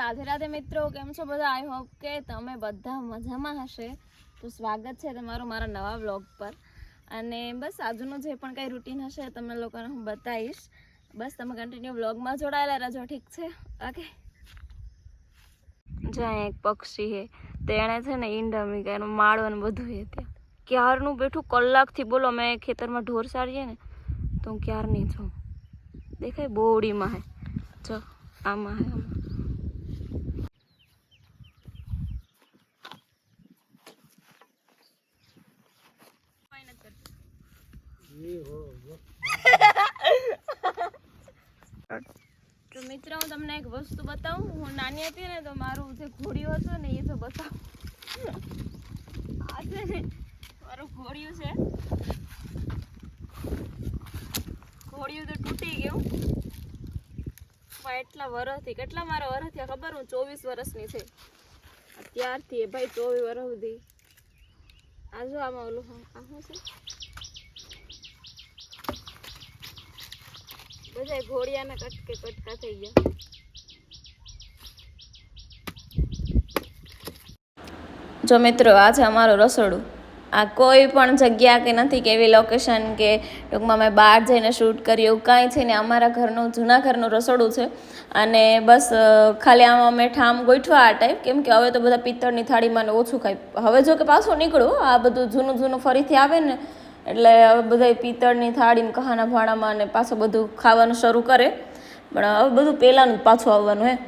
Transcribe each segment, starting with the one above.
રાધે રાધે મિત્રો, કેમ છો બધા? આઈ હોપ કે તમે બધા મજામાં હશે. તો સ્વાગત છે તમારું મારા નવા વ્લોગ પર. અને બસ આજનું જે પણ કંઈ રૂટીન હશે તમે લોકોને હું બતાવીશ. બસ તમે કન્ટિન્યુ વ્લોગમાં જોડાયેલા રહેજો, ઠીક છે? ઓકે જ્યાં એક પક્ષી હે તેણે છે ને ઈંડા કે એનું માળો ને બધું એ ત્યાં. ક્યારનું બેઠું? કલાકથી બોલો, અમે ખેતરમાં ઢોર સારીએ ને, તો હું ક્યારની છું? દેખાય બોડીમાં હે જો, આમાં હે આમાં તો મિત્રો, હું તમને એક વસ્તુ બતાવું. હું નાની હતી ને, તો મારું જે ઘોડિયું હતું ને, એ તો બતાવું. આ છે મારું ઘોડિયું છે. ઘોડિયું તો તૂટી ગયું. એટલા વરસથી, કેટલા મારા વર્ષથી ખબર? હું ચોવીસ વર્ષની છે. ત્યારથી એ ભાઈ ચોવીસ વર્ષ સુધી. આ જો આમાં ઓલું, આ શું છે? બધા ઘોડિયાના કટકે કટકા થઈ ગયા. જો મિત્રો આ છે અમારું રસોડું. આ કોઈ પણ જગ્યા કે નથી કે એવી લોકેશન કે ટૂંકમાં મેં બહાર જઈને શૂટ કર્યું કાંઈ છે ને અમારા ઘરનું, જૂના ઘરનું રસોડું છે. અને બસ ખાલી આમાં અમે ઠામ ગોઠવા આ ટાઈપ કેમ કે હવે તો બધા પિત્તળની થાળીમાં ઓછું ખાય. હવે જો કે પાછું નીકળું, આ બધું જૂનું જૂનું ફરીથી આવે ને એટલે હવે બધા પિત્તળની થાળીને કહાના ભાણામાં ને પાછું બધું ખાવાનું શરૂ કરે. પણ હવે બધું પહેલાંનું જ પાછું આવવાનું હે.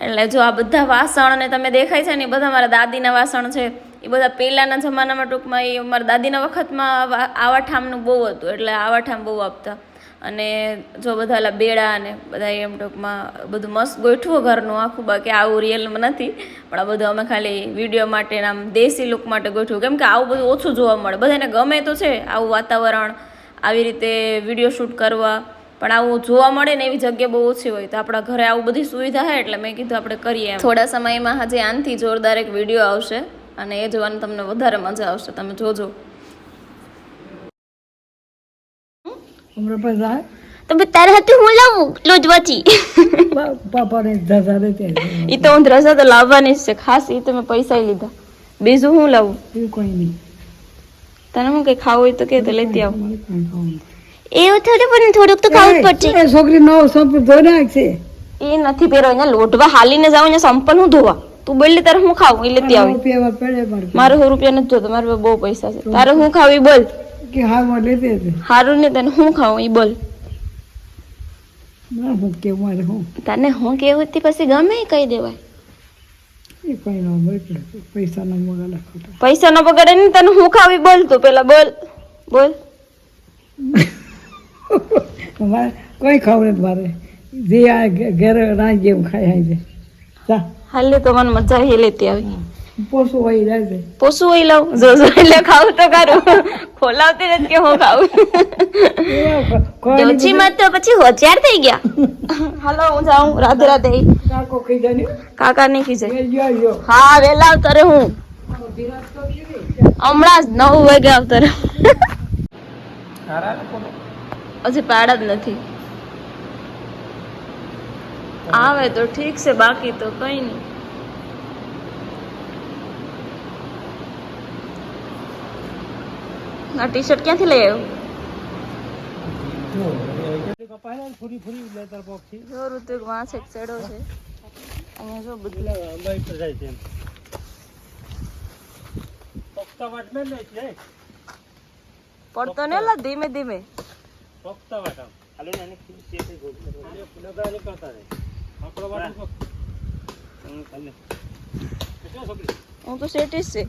એટલે જો આ બધા વાસણ ને તમે દેખાય છે ને, એ બધા મારા દાદીના વાસણ છે. એ બધા પહેલાંના જમાનામાં ટૂંકમાં એ મારા દાદીના વખતમાં આવા ઠામનું બહુ હતું, એટલે આવા ઠામ બહુ આપતા. અને જો બધા ઓલા બેડા અને બધા એમ ટૂંકમાં બધું મસ્ત ગોઠવું ઘરનું આખું, બાકી આવું રિયલમાં નથી. પણ આ બધું અમે ખાલી વીડિયો માટે આમ દેશી લુક માટે ગોઠવું કેમ કે આવું બધું ઓછું જોવા મળે. બધાને ગમે તો છે આવું વાતાવરણ, આવી રીતે વીડિયો શૂટ કરવા. પણ આવું જોવા મળે ને એવી જગ્યા બહુ ઓછી હોય. તો આપણા ઘરે આવું બધી સુવિધા હોય એટલે મેં કીધું આપણે કરીએ થોડા સમયમાં હજી આનથી જોરદાર એક વીડિયો આવશે. અને એ જોવાનું તમને વધારે મજા આવશે. તમે જોજો. હમણાં પછી તો તારે હતું હું લાવું? લોજવાથી પાપાને ધસા દે એ તો હું દ્રસા તો લાવવાની જ છે. ખાસ એ તો પૈસા લીધા. બીજું હું લાવું? એવું કોઈ નહીં. તને હું કઈ ખાવું હોય તો કે તો લેતી આવ. મારે કાંઈ ખાવું નહીં. એવું થોડું પણ થોડુંક તો એ, એ છોકરી નવો સંપ ધોઈ નાખશે. એ નથી પહેરો અહીંયા લોટવા હાલીને જાવ અહીંયા સંપલ હું ધોવા. તું બોલી તારે હું ખાવું? એ લેતી આવી. મારે સો રૂપિયા નથી જોતો. મારે બહુ પૈસા છે. તારે હું ખાવી બોલ. કે હારમાં દે દે હારું ને તને હું ખાવું એ બોલ. ના હું કે મારે હું? તને હું કેવું હતી પછી ગમે એ કહી દેવાય. એ કઈ ન બગડે પૈસા ન ખોટા. પૈસા ન બગાડે ને તને હું ખાવી બોલ તું પેલા બોલ. બોલ. મારે કોઈ ખાવું નથી મારે. જે આ ઘેર રાજ જેમ ખાઈ હાઈ છે હાલે તો મને મજા આવી લેતી આવી. પોસું હોય જાય. પોસું હોય લાવ જો જો એટલે ખાવ તો કરું ખોલાવતી નથી કે હું ખાવ? ઓછી માં તો પછી હોશિયાર થઈ ગયા. હાલો હું જાઉં. રાધે રાધે. કાકો ખાઈ જાય કાકા નહીં ખીજે. એ યો યો હા વેલા આવતરે હું. હમણાં જ નવ વાગે આવતરે હજી પાડા જ નથી. આવે તો ઠીક છે બાકી તો કઈ નહીં. આ ટી શર્ટ ક્યાંથી લઈ આવ્યું? જો ઋતુક વાં છે ચડો છે. અહીંયા જો બધું. પડતો ને લા ધીમે ધીમે. હું તો સેટીસ છે.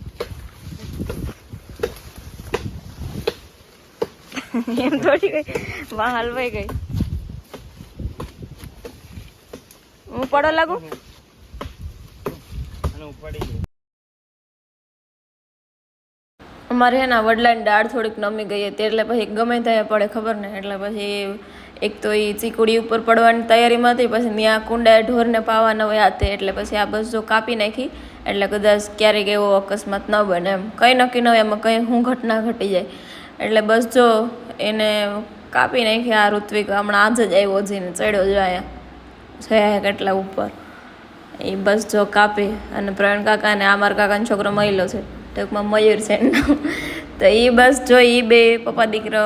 એમ થોડી ગઈ. વાહ હલવાઈ ગઈ. હું પડો લાગુ? અમારે એના વડલાની દાળ થોડીક નમી ગઈ હતી એટલે પછી ગમે ત્યાં પડે ખબર ને એટલે પછી એક તો એ ચીકુડી ઉપર પડવાની તૈયારીમાં હતી પછી ત્યાં કુંડા ઢોરને પાવાના હોય હાથે એટલે પછી આ બસ જો કાપી નાખી એટલે કદાચ ક્યારેક એવો અકસ્માત ન બને એમ. કંઈ નક્કી ન હોય એમાં કંઈ શું ઘટના ઘટી જાય. એટલે બસ જો એને કાપી નાખી આ ઋત્વિક હમણાં આજ જ આવ્યો જઈને ચડ્યો જો છે કેટલા ઉપર. એ બસ જો કાપી અને પ્રવીણ કાકા અને આ મારા કાકાનો છોકરો મહિલો છે. ટૂંકમાં મયુર છે તો એ બસ જો એ બે પપ્પા દીકરો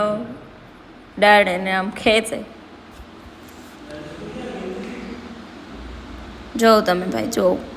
દાડે એને આમ ખેંચે. જોઉં તમે ભાઈ, જોઉં.